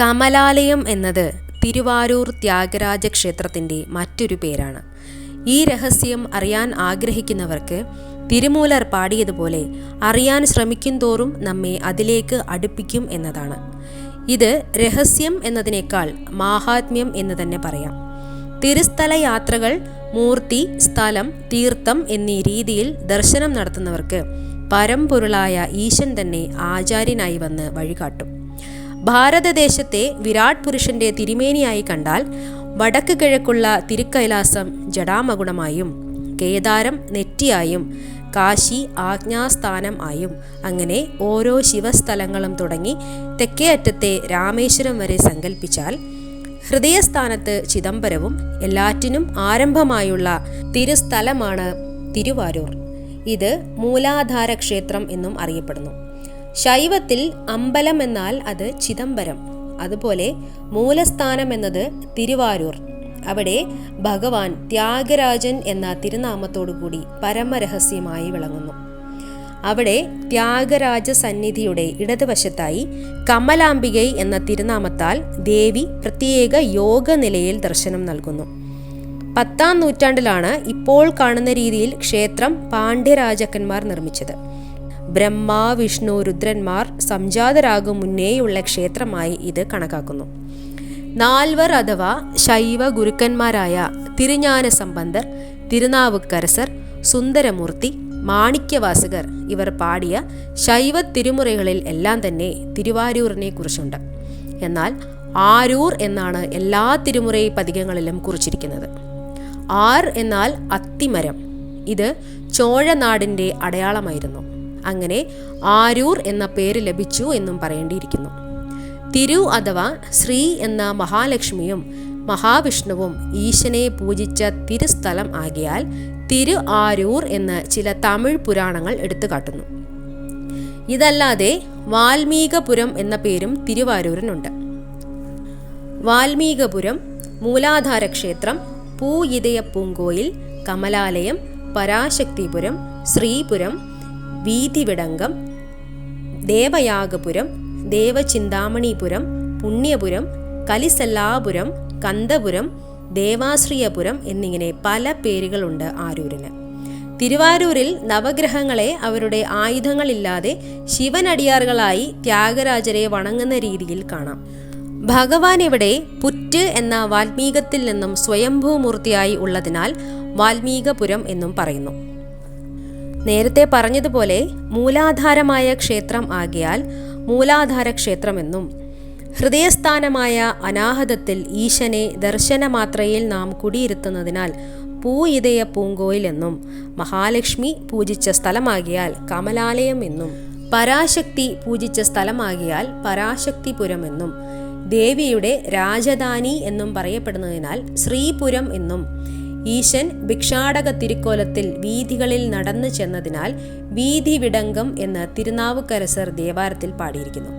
കമലാലയം എന്നത് തിരുവാരൂർ ത്യാഗരാജ ക്ഷേത്രത്തിന്റെ മറ്റൊരു പേരാണ്. ഈ രഹസ്യം അറിയാൻ ആഗ്രഹിക്കുന്നവർക്ക് തിരുമൂലർ പാടിയതുപോലെ അറിയാൻ ശ്രമിക്കും തോറും നമ്മെ അതിലേക്ക് അടുപ്പിക്കും എന്നതാണ്. ഇത് രഹസ്യം എന്നതിനേക്കാൾ മാഹാത്മ്യം എന്ന് തന്നെ പറയാം. തിരുസ്ഥല യാത്രകൾ മൂർത്തി സ്ഥലം തീർത്ഥം എന്നീ രീതിയിൽ ദർശനം നടത്തുന്നവർക്ക് പരമ്പൊരുളായ ഈശൻ തന്നെ ആചാര്യനായി വന്ന് വഴികാട്ടും. ഭാരതദേശത്തെ വിരാട് പുരുഷന്റെ തിരുമേനിയായി കണ്ടാൽ വടക്ക് കിഴക്കുള്ള തിരുക്കൈലാസം ജടാമകുടമായും കേദാരം നെറ്റിയായും കാശി ആജ്ഞാസ്ഥാനം ആയും. അങ്ങനെ ഓരോ ശിവസ്ഥലങ്ങളും തുടങ്ങി തെക്കേ അറ്റത്തെ രാമേശ്വരം വരെ സങ്കല്പിച്ചാൽ ഹൃദയസ്ഥാനത്ത് ചിദംബരവും എല്ലാറ്റിനും ആരംഭമായുള്ള തിരുസ്ഥലമാണ് തിരുവാരൂർ. ഇത് മൂലാധാര ക്ഷേത്രം എന്നും അറിയപ്പെടുന്നു. ശൈവത്തിൽ അമ്പലം എന്നാൽ അത് ചിദംബരം. അതുപോലെ മൂലസ്ഥാനം എന്നത് തിരുവാരൂർ. അവിടെ ഭഗവാൻ ത്യാഗരാജൻ എന്ന തിരുനാമത്തോടുകൂടി പരമരഹസ്യമായി വിളങ്ങുന്നു. അവിടെ ത്യാഗരാജ സന്നിധിയുടെ ഇടതുവശത്തായി കമലാംബികൈ എന്ന തിരുനാമത്താൽ ദേവി പ്രത്യേക യോഗ നിലയിൽ ദർശനം നൽകുന്നു. പത്താം നൂറ്റാണ്ടിലാണ് ഇപ്പോൾ കാണുന്ന രീതിയിൽ ക്ഷേത്രം പാണ്ഡ്യരാജാക്കന്മാർ നിർമ്മിച്ചത്. ബ്രഹ്മ വിഷ്ണു രുദ്രന്മാർ സംജാതരാകും മുന്നേയുള്ള ക്ഷേത്രമായി ഇത് കണക്കാക്കുന്നു. നാൽവർ അഥവാ ശൈവ ഗുരുക്കന്മാരായ തിരുഞാന സമ്പന്തർ തിരുനാവുക്കരസർ സുന്ദരമൂർത്തി മാണിക്യവാസകർ ഇവർ പാടിയ ശൈവ തിരുമുറകളിൽ എല്ലാം തന്നെ തിരുവാരൂറിനെ കുറിച്ചുണ്ട്. എന്നാൽ ആരൂർ എന്നാണ് എല്ലാ തിരുമുറൈ പതികങ്ങളിലും കുറിച്ചിരിക്കുന്നത്. ആർ എന്നാൽ അത്തിമരം. ഇത് ചോഴനാടിന്റെ അടയാളമായിരുന്നു. അങ്ങനെ ആരൂർ എന്ന പേര് ലഭിച്ചു എന്നും പറയേണ്ടിയിരിക്കുന്നു. തിരു അഥവാ ശ്രീ എന്ന മഹാലക്ഷ്മിയും മഹാവിഷ്ണുവും ഈശനെ പൂജിച്ച തിരുസ്ഥലം ആകിയാൽ തിരു ആരൂർ എന്ന് ചില തമിഴ് പുരാണങ്ങൾ എടുത്തു കാട്ടുന്നു ഇതല്ലാതെ വാൽമീകപുരം എന്ന പേരും തിരുവാരൂരിനുണ്ട്. വാൽമീകപുരം മൂലാധാര ക്ഷേത്രം പൂയിതയ പൂങ്കോയിൽ കമലാലയം പരാശക്തിപുരം ശ്രീപുരം വീതിവിടങ്കം ദേവയാഗപുരം ദേവചിന്താമണിപുരം പുണ്യപുരം കലിസല്ലാപുരം കന്തപുരം ദേവാശ്രീയപുരം എന്നിങ്ങനെ പല പേരുകളുണ്ട് ആരൂരിന്. തിരുവാരൂരിൽ നവഗ്രഹങ്ങളെ അവരുടെ ആയുധങ്ങളില്ലാതെ ശിവനടിയാറുകളായി ത്യാഗരാജരെ വണങ്ങുന്ന രീതിയിൽ കാണാം. ഭഗവാൻ ഇവിടെ പുറ്റ് എന്ന വാൽമീകത്തിൽ നിന്നും സ്വയംഭൂമൂർത്തിയായി ഉള്ളതിനാൽ വാൽമീകപുരം എന്നും പറയുന്നു. നേരത്തെ പറഞ്ഞതുപോലെ മൂലാധാരമായ ക്ഷേത്രം ആകിയാൽ മൂലാധാര ക്ഷേത്രമെന്നും ഹൃദയസ്ഥാനമായ അനാഹതത്തിൽ ഈശനെ ദർശനമാത്രയിൽ നാം കുടിയിരുത്തുന്നതിനാൽ പൂയിതയ പൂങ്കോയിൽ എന്നും മഹാലക്ഷ്മി പൂജിച്ച സ്ഥലമാകിയാൽ കമലാലയം എന്നും പരാശക്തി പൂജിച്ച സ്ഥലമാകിയാൽ പരാശക്തിപുരം എന്നും ദേവിയുടെ രാജധാനി എന്നും പറയപ്പെടുന്നതിനാൽ ശ്രീപുരം എന്നും ഈശൻ ഭിക്ഷാടക തിരുക്കോലത്തിൽ വീഥികളിൽ നടന്നു ചെന്നതിനാൽ വീഥി വിടങ്കം എന്ന് തിരുനാവുക്കരസർ ദേവാരത്തിൽ പാടിയിരിക്കുന്നു.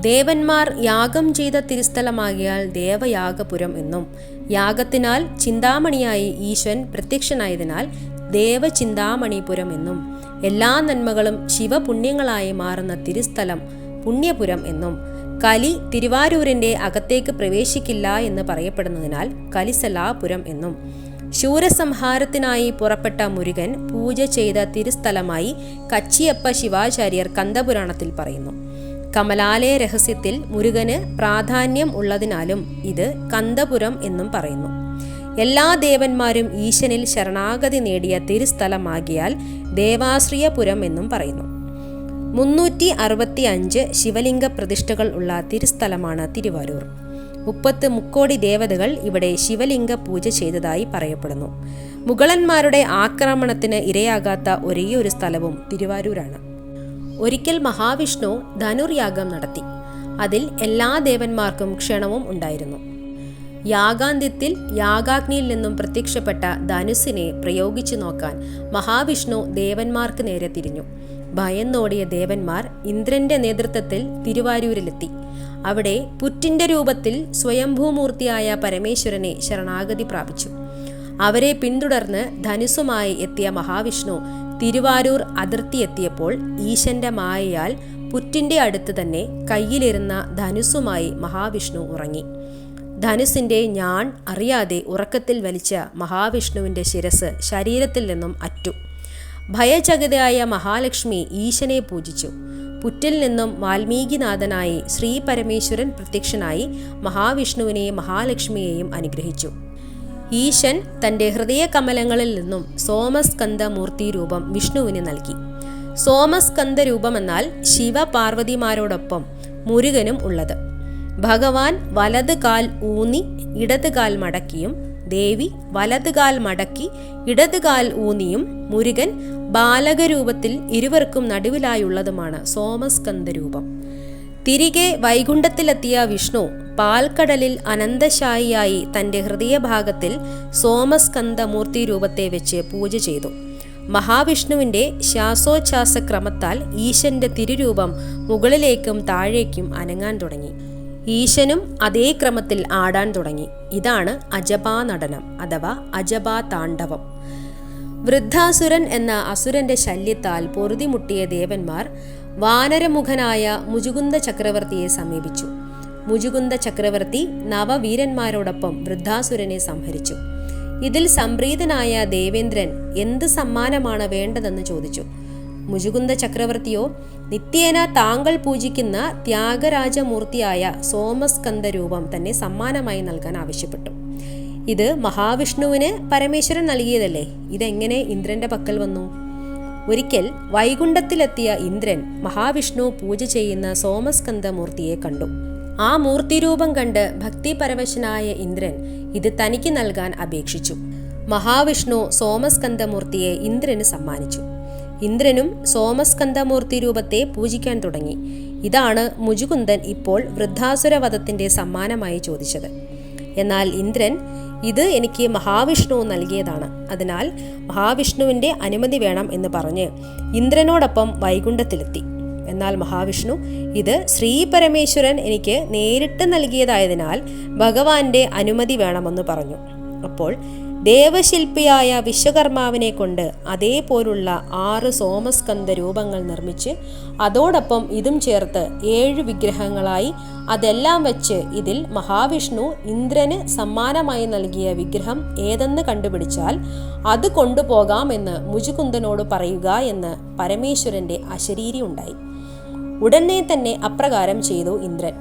ദേവന്മാർ യാഗം ചെയ്ത തിരുസ്ഥലമാകിയാൽ ദേവയാഗപുരം എന്നും യാഗത്തിനാൽ ചിന്താമണിയായി ഈശ്വൻ പ്രത്യക്ഷനായതിനാൽ ദേവചിന്താമണിപുരം എന്നും എല്ലാ നന്മകളും ശിവപുണ്യങ്ങളായി മാറുന്ന തിരുസ്ഥലം പുണ്യപുരം എന്നും കലി തിരുവാരൂരിന്റെ അകത്തേക്ക് പ്രവേശിക്കില്ല എന്ന് പറയപ്പെടുന്നതിനാൽ കലിസലാപുരം എന്നും ശൂരസംഹാരത്തിനായി പുറപ്പെട്ട മുരുകൻ പൂജ ചെയ്ത തിരുസ്ഥലമായി കച്ചിയപ്പ ശിവാചാര്യർ കന്ദപുരാണത്തിൽ പറയുന്നു. കമലാലയ രഹസ്യത്തിൽ മുരുകന് പ്രാധാന്യം ഉള്ളതിനാലും ഇത് കന്തപുരം എന്നും പറയുന്നു. എല്ലാ ദേവന്മാരും ഈശനിൽ ശരണാഗതി നേടിയ തിരുസ്ഥലമാകിയാൽ ദേവാശ്രിയപുരം എന്നും പറയുന്നു. മുന്നൂറ്റി അറുപത്തി അഞ്ച് ശിവലിംഗ പ്രതിഷ്ഠകൾ ഉള്ള തിരുസ്ഥലമാണ് തിരുവാരൂർ. മുപ്പത്ത് മുക്കോടി ദേവതകൾ ഇവിടെ ശിവലിംഗ പൂജ ചെയ്തതായി പറയപ്പെടുന്നു. മുഗളന്മാരുടെ ആക്രമണത്തിന് ഇരയാകാത്ത ഒരേയൊരു സ്ഥലവും തിരുവാരൂരാണ്. ഒരിക്കൽ മഹാവിഷ്ണു ധനുർയാഗം നടത്തി. അതിൽ എല്ലാ ദേവന്മാർക്കും ക്ഷണവും ഉണ്ടായിരുന്നു. യാഗാന്ത്യത്തിൽ യാഗാഗ്നിയിൽ നിന്നും പ്രത്യക്ഷപ്പെട്ട ധനുസിനെ പ്രയോഗിച്ചു നോക്കാൻ മഹാവിഷ്ണു ദേവന്മാർക്ക് നേരെ തിരിഞ്ഞു. ഭയന്നോടിയ ദേവന്മാർ ഇന്ദ്രന്റെ നേതൃത്വത്തിൽ തിരുവാരൂരിലെത്തി. അവിടെ പുറ്റിന്റെ രൂപത്തിൽ സ്വയംഭൂമൂർത്തിയായ പരമേശ്വരനെ ശരണാഗതി പ്രാപിച്ചു. അവരെ പിന്തുടർന്ന് ധനുസുമായി എത്തിയ മഹാവിഷ്ണു തിരുവാരൂർ അതിർത്തി എത്തിയപ്പോൾ ഈശന്റെ മായയാൽ പുറ്റിന്റെ അടുത്ത് തന്നെ കയ്യിലിരുന്ന ധനുസുമായി മഹാവിഷ്ണു ഉറങ്ങി. ധനുസിന്റെ ഞാൻ അറിയാതെ ഉറക്കത്തിൽ വലിച്ച മഹാവിഷ്ണുവിന്റെ ശിരസ് ശരീരത്തിൽ നിന്നും അറ്റു. ഭയചകിതയായ മഹാലക്ഷ്മി ഈശനെ പൂജിച്ചു. പുറ്റിൽ നിന്നും വാൽമീകിനാഥനായി ശ്രീ പരമേശ്വരൻ പ്രത്യക്ഷനായി മഹാവിഷ്ണുവിനെയും മഹാലക്ഷ്മിയെയും അനുഗ്രഹിച്ചു. ഈശൻ തന്റെ ഹൃദയകമലങ്ങളിൽ നിന്നും സോമസ്കന്ധ മൂർത്തി രൂപം വിഷ്ണുവിന് നൽകി. സോമസ്കന്ധ രൂപമെന്നാൽ ശിവപാർവതിമാരോടൊപ്പം മുരുകനും ഉള്ളത്. ഭഗവാൻ വലത് കാൽ ഊന്നി ഇടത് കാൽ മടക്കിയും ദേവി വലത് കാൽ മടക്കി ഇടത് കാൽ ഊന്നിയും മുരുകൻ ബാലകരൂപത്തിൽ ഇരുവർക്കും നടുവിലായുള്ളതുമാണ് സോമസ്കന്ധ രൂപം തിരികെ വൈകുണ്ഠത്തിലെത്തിയ വിഷ്ണു പാൽക്കടലിൽ അനന്തശായിയായി തന്റെ ഹൃദയഭാഗത്തിൽ സോമസ്കന്ധ മൂർത്തി രൂപത്തെ വെച്ച് പൂജ ചെയ്തു. മഹാവിഷ്ണുവിന്റെ ശ്വാസോച്ഛ്വാസ ക്രമത്താൽ ഈശന്റെ തിരുരൂപം മുകളിലേക്കും താഴേക്കും അനങ്ങാൻ തുടങ്ങി. ഈശനും അതേ ക്രമത്തിൽ ആടാൻ തുടങ്ങി. ഇതാണ് അജപാ നടനം അഥവാ അജപാ താണ്ഡവം വൃദ്ധാസുരൻ എന്ന അസുരന്റെ ശല്യത്താൽ പൊറുതിമുട്ടിയ ദേവന്മാർ വാനരമുഖനായ മുജുകുന്ദ ചക്രവർത്തിയെ സമീപിച്ചു. മുജുകുന്ദ ചക്രവർത്തി നവവീരന്മാരോടൊപ്പം വൃദ്ധാസുരനെ സംഹരിച്ചു. ഇതിൽ സംപ്രീതനായ ദേവേന്ദ്രൻ എന്ത് സമ്മാനമാണ് വേണ്ടതെന്ന് ചോദിച്ചു. മുജുകുന്ദ ചക്രവർത്തിയോ നിത്യേന താങ്കൾ പൂജിക്കുന്ന ത്യാഗരാജമൂർത്തിയായ സോമസ്കന്ധ രൂപം തന്നെ സമ്മാനമായി നൽകാൻ ആവശ്യപ്പെട്ടു. ഇത് മഹാവിഷ്ണുവിന് പരമേശ്വരൻ നൽകിയതല്ലേ? ഇതെങ്ങനെ ഇന്ദ്രന്റെ പക്കൽ വന്നു? ഒരിക്കൽ വൈകുണ്ഠത്തിലെത്തിയ ഇന്ദ്രൻ മഹാവിഷ്ണു പൂജ ചെയ്യുന്ന സോമസ്കന്ധ മൂർത്തിയെ കണ്ടു. ആ മൂർത്തി രൂപം കണ്ട് ഭക്തിപരവശനായ ഇന്ദ്രൻ ഇത് തനിക്ക് നൽകാൻ അപേക്ഷിച്ചു. മഹാവിഷ്ണു സോമസ്കന്ധമൂർത്തിയെ ഇന്ദ്രന് സമ്മാനിച്ചു. ഇന്ദ്രനും സോമസ്കന്ധമൂർത്തി രൂപത്തെ പൂജിക്കാൻ തുടങ്ങി. ഇതാണ് മുജുകുന്ദൻ ഇപ്പോൾ വൃദ്ധാസുരവധത്തിന്റെ സമ്മാനമായി ചോദിച്ചത്. എന്നാൽ ഇന്ദ്രൻ ഇത് എനിക്ക് മഹാവിഷ്ണു നൽകിയതാണ്. അതിനാൽ മഹാവിഷ്ണുവിന്റെ അനുമതി വേണം എന്ന് പറഞ്ഞ് ഇന്ദ്രനോടൊപ്പം വൈകുണ്ഠത്തിലെത്തി. എന്നാൽ മഹാവിഷ്ണു ഇത് ശ്രീ പരമേശ്വരൻ എനിക്ക് നേരിട്ട് നൽകിയതായതിനാൽ ഭഗവാന്റെ അനുമതി വേണമെന്ന് പറഞ്ഞു. അപ്പോൾ ദേവശില്പിയായ വിശ്വകർമാവിനെ കൊണ്ട് അതേപോലുള്ള ആറ് സോമസ്കന്ധ രൂപങ്ങൾ നിർമ്മിച്ച് അതോടൊപ്പം ഇതും ചേർത്ത് ഏഴ് വിഗ്രഹങ്ങളായി അതെല്ലാം വെച്ച് ഇതിൽ മഹാവിഷ്ണു ഇന്ദ്രന് സമ്മാനമായി നൽകിയ വിഗ്രഹം ഏതെന്ന് കണ്ടുപിടിച്ചാൽ അത് കൊണ്ടുപോകാമെന്ന് മുജുകുന്ദനോട് പറയുക എന്ന് പരമേശ്വരന്റെ അശരീരി ഉണ്ടായി. ഉടനെ തന്നെ അപ്രകാരം ചെയ്തു ഇന്ദ്രൻ.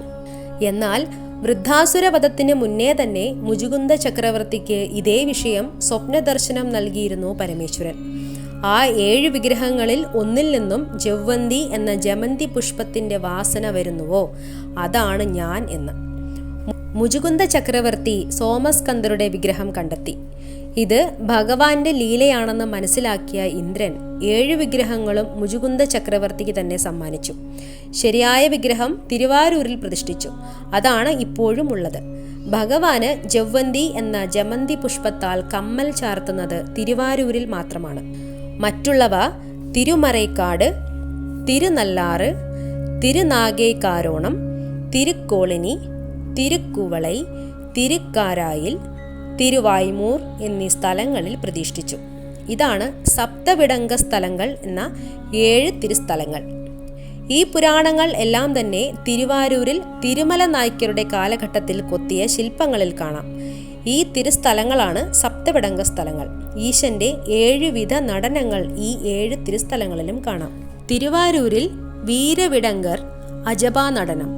എന്നാൽ വൃദ്ധാസുരവധത്തിന് മുന്നേ തന്നെ മുജുകുന്ദ ചക്രവർത്തിക്ക് ഇതേ വിഷയം സ്വപ്നദർശനം നൽകിയിരുന്നു പരമേശ്വരൻ. ആ ഏഴ് വിഗ്രഹങ്ങളിൽ ഒന്നിൽ നിന്നും ജവ്വന്തി എന്ന ജമന്തി പുഷ്പത്തിന്റെ വാസന വരുന്നുവോ? അതാണ് ഞാൻ എന്ന്. മുജുകുന്ദ ചക്രവർത്തി സോമസ്കന്ദരുടെ വിഗ്രഹം കണ്ടെത്തി. ഇത് ഭഗവാന്റെ ലീലയാണെന്ന് മനസ്സിലാക്കിയ ഇന്ദ്രൻ ഏഴ് വിഗ്രഹങ്ങളും മുജുകുന്ദ ചക്രവർത്തിക്ക് തന്നെ സമ്മാനിച്ചു. ശരിയായ വിഗ്രഹം തിരുവാരൂരിൽ പ്രതിഷ്ഠിച്ചു. അതാണ് ഇപ്പോഴും ഉള്ളത്. ഭഗവാന് ജവ്വന്തി എന്ന ജമന്തി പുഷ്പത്താൽ കമ്മൽ ചാർത്തുന്നത് തിരുവാരൂരിൽ മാത്രമാണ്. മറ്റുള്ളവ തിരുമറൈക്കാട് തിരുനല്ലാറ് തിരുനാഗേക്കാരോണം തിരുക്കോളിനി തിരുക്കുവളൈ തിരുക്കാരായിൽ തിരുവായ്മൂർ എന്നീ സ്ഥലങ്ങളിൽ പ്രതിഷ്ഠിച്ചു. ഇതാണ് സപ്തവിടങ്ക സ്ഥലങ്ങൾ എന്ന ഏഴ് തിരുസ്ഥലങ്ങൾ. ഈ പുരാണങ്ങൾ എല്ലാം തന്നെ തിരുവാരൂരിൽ തിരുമല നായ്ക്കരുടെ കാലഘട്ടത്തിൽ കൊത്തിയ ശില്പങ്ങളിൽ കാണാം. ഈ തിരുസ്ഥലങ്ങളാണ് സപ്തവിടങ്ക സ്ഥലങ്ങൾ ഈശന്റെ ഏഴുവിധ നടനങ്ങൾ ഈ ഏഴ് തിരുസ്ഥലങ്ങളിലും കാണാം. തിരുവാരൂരിൽ വീരവിടങ്കർ അജപാ നടനം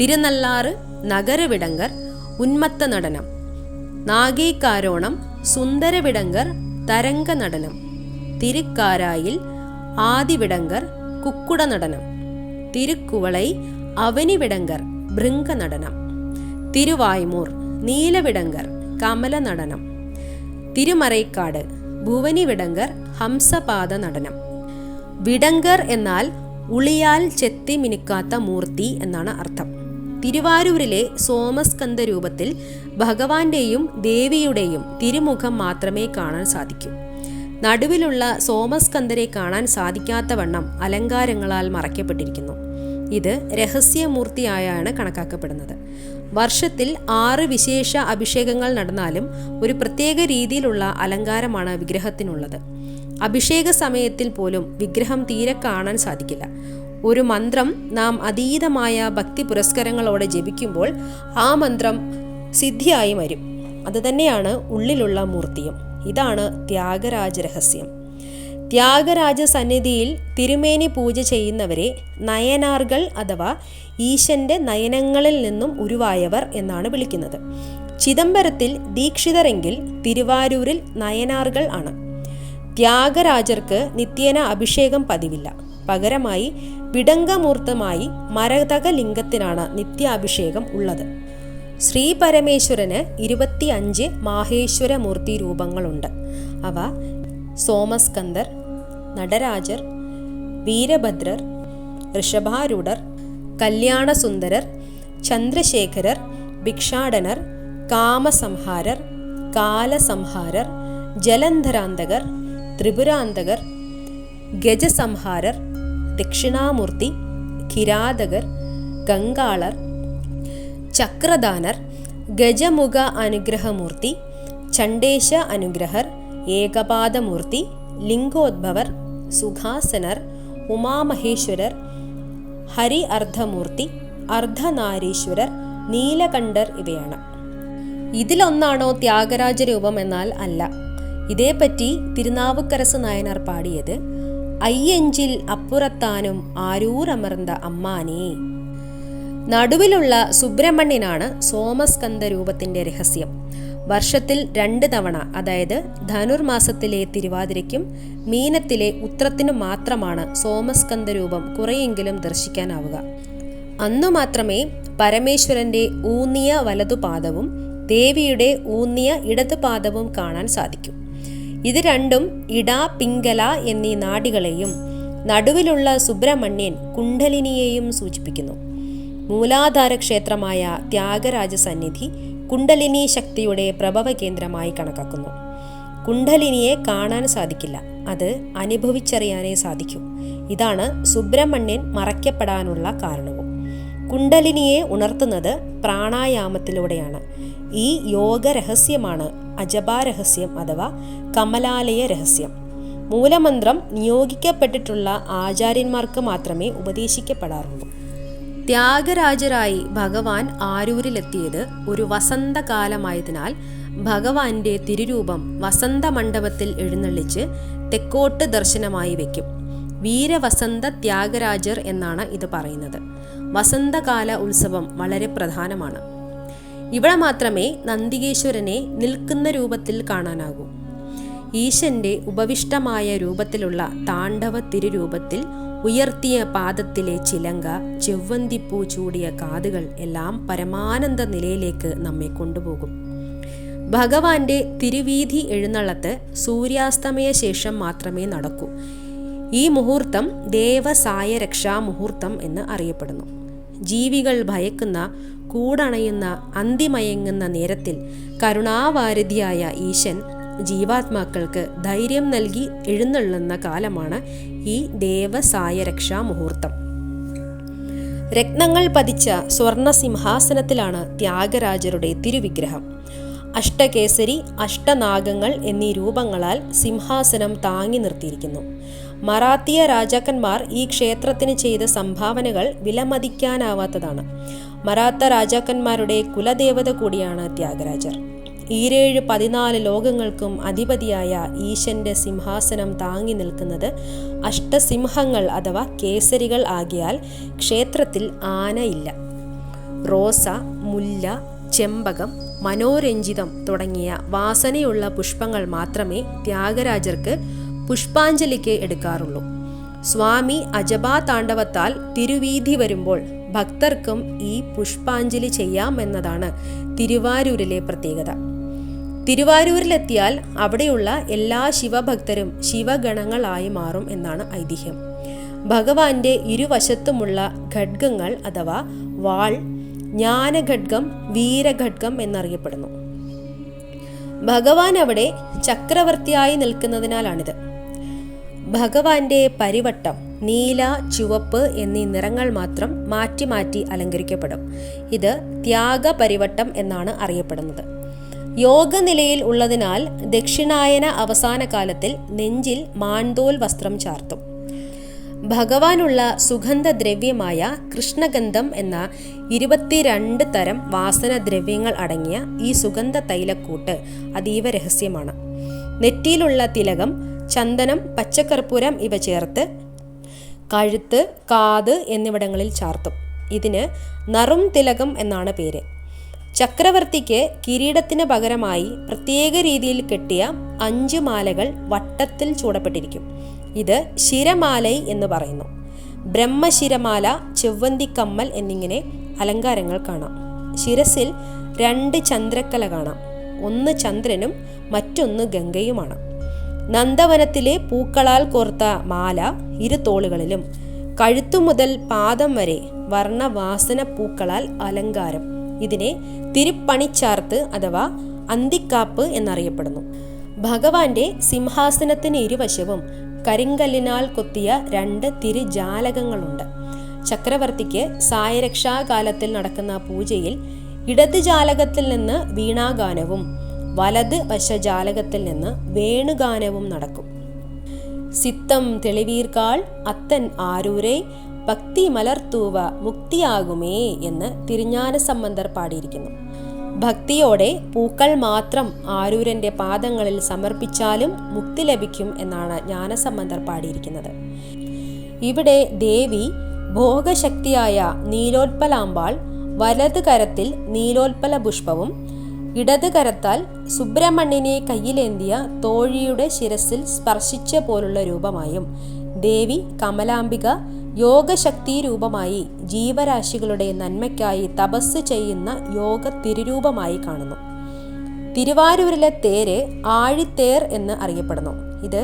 തിരുനല്ലാറ് നഗരവിടങ്കർ ഉന്മത്ത നടനം നാഗേക്കാരോണം സുന്ദരവിടങ്കർ തരംഗ നടനം തിരുക്കാരായിൽ ആദിവിടങ്കർ കുക്കുട നടനം തിരുക്കുവളൈ അവനിവിടങ്കർ ഭൃംഗ നടനം തിരുവായ്മൂർ നീലവിടങ്കർ കമല നടനം തിരുമറൈക്കാട് ഭുവനിവിടങ്കർ ഹംസപാദ നടനം വിടങ്കർ എന്നാൽ ഉളിയാൽ ചെത്തി മിനുക്കാത്ത മൂർത്തി എന്നാണ് അർത്ഥം. തിരുവാരൂരിലെ സോമസ്കന്ധ രൂപത്തിൽ ഭഗവാന്റെയും ദേവിയുടെയും തിരുമുഖം മാത്രമേ കാണാൻ സാധിക്കൂ. നടുവിലുള്ള സോമസ്കന്ധരെ കാണാൻ സാധിക്കാത്ത വണ്ണം അലങ്കാരങ്ങളാൽ മറയ്ക്കപ്പെട്ടിരിക്കുന്നു. ഇത് രഹസ്യമൂർത്തിയായാണ് കണക്കാക്കപ്പെടുന്നത്. വർഷത്തിൽ ആറ് വിശേഷ അഭിഷേകങ്ങൾ നടന്നാലും ഒരു പ്രത്യേക രീതിയിലുള്ള അലങ്കാരമാണ് വിഗ്രഹത്തിനുള്ളത്. അഭിഷേക സമയത്തിൽ പോലും വിഗ്രഹം തീരെ കാണാൻ സാധിക്കില്ല. ഒരു മന്ത്രം നാം അതീതമായ ഭക്തി പുരസ്കരങ്ങളോടെ ജപിക്കുമ്പോൾ ആ മന്ത്രം സിദ്ധിയായി വരും. അതുതന്നെയാണ് ഉള്ളിലുള്ള മൂർത്തിയും. ഇതാണ് ത്യാഗരാജ രഹസ്യം ത്യാഗരാജ സന്നിധിയിൽ തിരുമേനി പൂജ ചെയ്യുന്നവരെ നയനാർകൾ അഥവാ ഈശന്റെ നയനങ്ങളിൽ നിന്നും ഉരുവായവർ എന്നാണ് വിളിക്കുന്നത്. ചിദംബരത്തിൽ ദീക്ഷിതരെങ്കിൽ തിരുവാരൂരിൽ നയനാർകൾ ആണ്. ത്യാഗരാജർക്ക് നിത്യേന അഭിഷേകം പതിവില്ല. പകരമായി വിടങ്കമൂർത്തമായി മരതക ലിംഗത്തിനാണ് നിത്യാഭിഷേകം ഉള്ളത്. ശ്രീ പരമേശ്വരന് ഇരുപത്തിയഞ്ച് മാഹേശ്വര മൂർത്തി രൂപങ്ങളുണ്ട്. അവ സോമസ്കന്ദർ നടരാജർ വീരഭദ്രർ ഋഷഭാരൂഢർ കല്യാണസുന്ദരർ ചന്ദ്രശേഖരർ ഭിക്ഷാടനർ കാമസംഹാരർ കാലസംഹാരർ ജലന്ധരാന്തകർ ത്രിപുരാന്തകർ ഗജസംഹാരർ ദക്ഷിണാമൂർത്തി കിരാതകർ ഗംഗാളർ ചക്രദാനർ ഗജമുഖ അനുഗ്രഹമൂർത്തി ചണ്ഡേശ അനുഗ്രഹർ ഏകപാദമൂർത്തി ലിംഗോദ്ഭവർ സുഖാസനർ ഉമാമഹേശ്വരർ ഹരി അർദ്ധമൂർത്തി അർദ്ധനാരീശ്വരർ നീലകണ്ഠർ ഇവയാണ്. ഇതിലൊന്നാണോ ത്യാഗരാജ രൂപം എന്നാൽ അല്ല. ഇതേപ്പറ്റി തിരുനാവുക്കരസ് നായനാർ പാടിയത് അയ്യഞ്ചിൽ അപ്പുറത്താനും ആരൂരമർന്ന അമ്മാനെ. നടുവിലുള്ള സുബ്രഹ്മണ്യനാണ് സോമസ്കന്ധ രൂപത്തിന്റെ രഹസ്യം. വർഷത്തിൽ രണ്ട് തവണ അതായത് ധനുർമാസത്തിലെ തിരുവാതിരയ്ക്കും മീനത്തിലെ ഉത്രത്തിനും മാത്രമാണ് സോമസ്കന്ധ രൂപം കുറെയെങ്കിലും ദർശിക്കാനാവുക. അന്നു മാത്രമേ പരമേശ്വരന്റെ ഊന്നിയ വലതുപാദവും ദേവിയുടെ ഊന്നിയ ഇടതുപാദവും കാണാൻ സാധിക്കൂ. ഇത് രണ്ടും ഇട പിങ്കല എന്നീ നാടികളെയും നടുവിലുള്ള സുബ്രഹ്മണ്യൻ കുണ്ഡലിനിയെയും സൂചിപ്പിക്കുന്നു. മൂലാധാര ക്ഷേത്രമായ ത്യാഗരാജ സന്നിധി കുണ്ടലിനി ശക്തിയുടെ പ്രഭവ കേന്ദ്രമായി കണക്കാക്കുന്നു. കുണ്ഡലിനിയെ കാണാൻ സാധിക്കില്ല അത് അനുഭവിച്ചറിയാനേ സാധിക്കൂ. ഇതാണ് സുബ്രഹ്മണ്യൻ മറയ്ക്കപ്പെടാനുള്ള കാരണവും. കുണ്ടലിനിയെ ഉണർത്തുന്നത് പ്രാണായാമത്തിലൂടെയാണ്. ഈ യോഗ രഹസ്യമാണ് അജപാ രഹസ്യം അഥവാ കമലാലയ രഹസ്യം മൂലമന്ത്രം നിയോഗിക്കപ്പെട്ടിട്ടുള്ള ആചാര്യന്മാർക്ക് മാത്രമേ ഉപദേശിക്കപ്പെടാറുള്ളൂ. ത്യാഗരാജരായി ഭഗവാൻ ആരൂരിലെത്തിയത് ഒരു വസന്തകാലമായതിനാൽ ഭഗവാന്റെ തിരുരൂപം വസന്ത മണ്ഡപത്തിൽ എഴുന്നള്ളിച്ച് തെക്കോട്ട് ദർശനമായി വയ്ക്കും. വീരവസന്ത ത്യാഗരാജർ എന്നാണ് ഇത് പറയുന്നത്. വസന്തകാല ഉത്സവം വളരെ പ്രധാനമാണ്. ഇവിടെ മാത്രമേ നന്ദികേശ്വരനെ നിൽക്കുന്ന രൂപത്തിൽ കാണാനാകൂ. ഈശന്റെ ഉപവിഷ്ടമായ രൂപത്തിലുള്ള താണ്ഡവ തിരുരൂപത്തിൽ ഉയർത്തിയ പാദത്തിലെ ചിലങ്ക ചെവ്വന്തിപ്പൂ ചൂടിയ കാതുകൾ എല്ലാം പരമാനന്ദ നിലയിലേക്ക് നമ്മെ കൊണ്ടുപോകും. ഭഗവാന്റെ തിരുവീധി എഴുന്നള്ളത്ത് സൂര്യാസ്തമയ ശേഷം മാത്രമേ നടക്കൂ. ഈ മുഹൂർത്തം ദേവസായ രക്ഷാ മുഹൂർത്തം എന്ന് അറിയപ്പെടുന്നു. ജീവികൾ ഭയക്കുന്ന കൂടണയുന്ന അന്തിമയങ്ങുന്ന നേരത്തിൽ കരുണാവാരിധിയായ ഈശൻ ജീവാത്മാക്കൾക്ക് ധൈര്യം നൽകി എഴുന്നള്ളുന്ന കാലമാണ് ഈ ദേവസായ രക്ഷാ മുഹൂർത്തം രത്നങ്ങൾ പതിച്ച സ്വർണ സിംഹാസനത്തിലാണ് ത്യാഗരാജരുടെ തിരുവിഗ്രഹം. അഷ്ടകേസരി അഷ്ടനാഗങ്ങൾ എന്നീ രൂപങ്ങളാൽ സിംഹാസനം താങ്ങി നിർത്തിയിരിക്കുന്നു. മറാത്തിയ രാജാക്കന്മാർ ഈ ക്ഷേത്രത്തിന് ചെയ്ത സംഭാവനകൾ വിലമതിക്കാനാവാത്തതാണ്. മറാത്ത രാജാക്കന്മാരുടെ കുലദേവത കൂടിയാണ് ത്യാഗരാജർ. ഈരേഴ് പതിനാല് ലോകങ്ങൾക്കും അധിപതിയായ ഈശന്റെ സിംഹാസനം താങ്ങി നിൽക്കുന്നത് അഷ്ടസിംഹങ്ങൾ അഥവാ കേസരികൾ ആകിയാൽ ക്ഷേത്രത്തിൽ ആനയില്ല. റോസ മുല്ല ചെമ്പകം മനോരഞ്ജിതം തുടങ്ങിയ വാസനയുള്ള പുഷ്പങ്ങൾ മാത്രമേ ത്യാഗരാജർക്ക് പുഷ്പാഞ്ജലിക്ക് എടുക്കാറുള്ളൂ. സ്വാമി അജബാ താണ്ഡവത്താൽ തിരുവീധി വരുമ്പോൾ ഭക്തർക്കും ഈ പുഷ്പാഞ്ജലി ചെയ്യാമെന്നതാണ് തിരുവാരൂരിലെ പ്രത്യേകത. തിരുവാരൂരിലെത്തിയാൽ അവിടെയുള്ള എല്ലാ ശിവഭക്തരും ശിവഗണങ്ങളായി മാറും എന്നാണ് ഐതിഹ്യം. ഭഗവാന്റെ ഇരുവശത്തുമുള്ള ഖഡ്ഗങ്ങൾ അഥവാ വാൾ ജ്ഞാനഘഡ്ഗം വീരഘഡ്ഗം എന്നറിയപ്പെടുന്നു. ഭഗവാൻ അവിടെ ചക്രവർത്തിയായി നിൽക്കുന്നതിനാലാണിത്. ഭഗവാന്റെ പരിവട്ടം നീല ചുവപ്പ് എന്നീ നിറങ്ങൾ മാത്രം മാറ്റി മാറ്റി അലങ്കരിക്കപ്പെടും. ഇത് ത്യാഗ പരിവട്ടം എന്നാണ് അറിയപ്പെടുന്നത്. യോഗനിലയിൽ ഉള്ളതിനാൽ ദക്ഷിണായന അവസാന കാലത്തിൽ നെഞ്ചിൽ മാൻതോൽ വസ്ത്രം ചാർത്തും. ഭഗവാനുള്ള സുഗന്ധദ്രവ്യമായ കൃഷ്ണഗന്ധം എന്ന ഇരുപത്തിരണ്ട് തരം വാസനദ്രവ്യങ്ങൾ അടങ്ങിയ ഈ സുഗന്ധ തൈലക്കൂട്ട് അതീവ രഹസ്യമാണ്. നെറ്റിയിലുള്ള തിലകം ചന്ദനം പച്ചക്കർപ്പൂരം ഇവ ചേർത്ത് കഴുത്ത് കാത് എന്നിവിടങ്ങളിൽ ചാർത്തും. ഇതിന് നറും തിലകം എന്നാണ് പേര്. ചക്രവർത്തിക്ക് കിരീടത്തിന് പകരമായി പ്രത്യേക രീതിയിൽ കെട്ടിയ അഞ്ച് മാലകൾ വട്ടത്തിൽ ചൂടപ്പെട്ടിരിക്കും. ഇത് ശിരമാലൈ എന്ന് പറയുന്നു. ബ്രഹ്മശിരമാല ചെവ്വന്തിക്കമ്മൽ എന്നിങ്ങനെ അലങ്കാരങ്ങൾ കാണാം. ശിരസിൽ രണ്ട് ചന്ദ്രക്കല കാണാം. ഒന്ന് ചന്ദ്രനും മറ്റൊന്ന് ഗംഗയുമാണ്. നന്ദവനത്തിലെ പൂക്കളാൽ കോർത്ത മാല ഇരു തോളുകളിലും. കഴുത്തു മുതൽ പാദം വരെ വർണവാസന പൂക്കളാൽ അലങ്കാരം. ഇതിനെ തിരുപ്പണിച്ചാർത്ത് അഥവാ അന്തിക്കാപ്പ് എന്നറിയപ്പെടുന്നു. ഭഗവാന്റെ സിംഹാസനത്തിന് ഇരുവശവും കരിങ്കല്ലിനാൽ കൊത്തിയ രണ്ട് തിരുജാലകങ്ങളുണ്ട്. ചക്രവർത്തിക്ക് സായരക്ഷാകാലത്തിൽ നടക്കുന്ന പൂജയിൽ ഇടത് ജാലകത്തിൽ നിന്ന് വീണാഗാനവും വലത് വശജാലകത്തിൽ നിന്ന് വേണുഗാനവും നടക്കും. സിത്തം തെളിവീർക്കാൾ അത്തൻ ആരൂരെ ഭക്തി മലർത്തൂവ മുക്തിയാകുമേ എന്ന് തിരിഞ്ഞാന സംബന്ധർ പാടിയിരിക്കുന്നു. ഭക്തിയോടെ പൂക്കൾ മാത്രം ആരൂരന്റെ പാദങ്ങളിൽ സമർപ്പിച്ചാലും മുക്തി ലഭിക്കും എന്നാണ് ജ്ഞാനസംബന്ധർ പാടിയിരിക്കുന്നത്. ഇവിടെ ദേവി ഭോഗശക്തിയായ നീലോത്പലാമ്പാൾ വലത് കരത്തിൽ നീലോത്പല പുഷ്പവും ഇടത് കരത്താൽ സുബ്രഹ്മണ്യനെ കയ്യിലേന്തിയ തോഴിയുടെ ശിരസിൽ സ്പർശിച്ച പോലുള്ള രൂപമായും ദേവി കമലാംബിക യോഗശക്തി രൂപമായി ജീവരാശികളുടെ നന്മയ്ക്കായി തപസ് ചെയ്യുന്ന യോഗ തിരുരൂപമായി കാണുന്നു. തിരുവാരൂരിലെ തേര് ആഴിത്തേർ എന്ന് അറിയപ്പെടുന്നു. ഇത്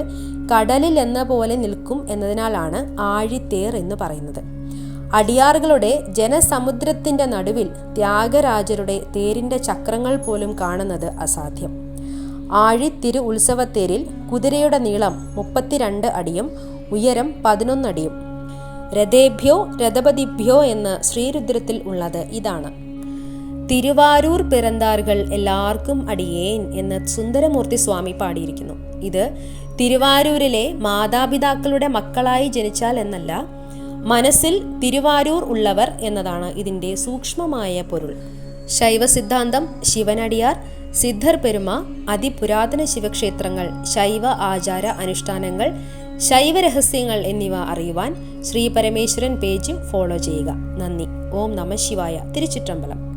കടലിൽ എന്ന പോലെ നിൽക്കും എന്നതിനാലാണ് ആഴിത്തേർ എന്ന് പറയുന്നത്. അടിയാറുകളുടെ ജനസമുദ്രത്തിന്റെ നടുവിൽ ത്യാഗരാജരുടെ തേരിന്റെ ചക്രങ്ങൾ പോലും കാണുന്നത് അസാധ്യം. ആഴിത്തിരു തിരു ഉത്സവത്തേരിൽ കുതിരയുടെ നീളം മുപ്പത്തിരണ്ട് അടിയും ഉയരം പതിനൊന്നടിയും രഥേഭ്യോ രഥപതിഭ്യോ എന്ന് ശ്രീരുദ്രത്തിൽ ഉള്ളത് ഇതാണ്. തിരുവാരൂർ പിറന്താറുകൾ എല്ലാവർക്കും അടിയേൻ എന്ന് സുന്ദരമൂർത്തി സ്വാമി പാടിയിരിക്കുന്നു. ഇത് തിരുവാരൂരിലെ മാതാപിതാക്കളുടെ മക്കളായി ജനിച്ചാൽ എന്നല്ല മനസ്സിൽ തിരുവാരൂർ ഉള്ളവർ എന്നതാണ് ഇതിന്റെ സൂക്ഷ്മമായ പൊരുൾ. ശൈവ സിദ്ധാന്തം ശിവനടിയാർ സിദ്ധർ പെരുമ അതിപുരാതന ശിവക്ഷേത്രങ്ങൾ ശൈവ ആചാര അനുഷ്ഠാനങ്ങൾ ശൈവരഹസ്യങ്ങൾ എന്നിവ അറിയുവാൻ ശ്രീ പരമേശ്വരൻ പേജ് ഫോളോ ചെയ്യുക. നന്ദി. ഓം നമ ശിവായ. തിരുച്ചിറ്റമ്പലം.